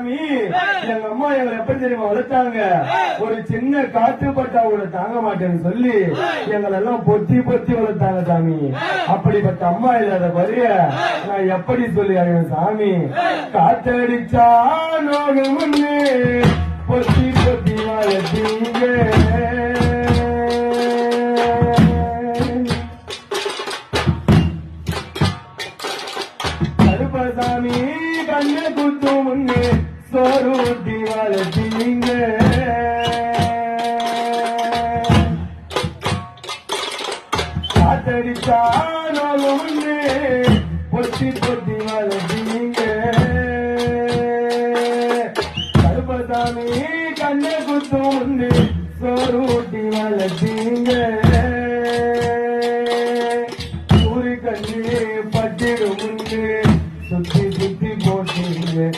சாமி எங்க அம்மா எங்களை எப்படி தெரியுமா வளர்த்தாங்க? ஒரு சின்ன காற்று பட்டா கூட தாங்க மாட்டேன்னு சொல்லி எங்களை எல்லாம் பொத்தி பொத்தி வளர்த்தாங்க சாமி. அப்படிப்பட்ட அம்மா இல்லாத வரிய நான் எப்படி சொல்லி அழுவேன் சாமி? காத்தடிச்சா நோடு முன்னே பொத்தி பொத்தி வளர்த்தீங்க கருப்பசாமி கண்ணு குத்தும். அழைச்சிங்க காத்தடித்தானாலும் ஒன்று பொத்தி பொத்தி வளர்ச்சிங்க கருப்பதாமி கண்ணை குத்தும் ஒன்று சோறு ஊட்டி வளர்ச்சிங்க சூரிய கண்ணு பட்டிடும் ஒன்று சுத்தி சுத்தி போட்டீங்க.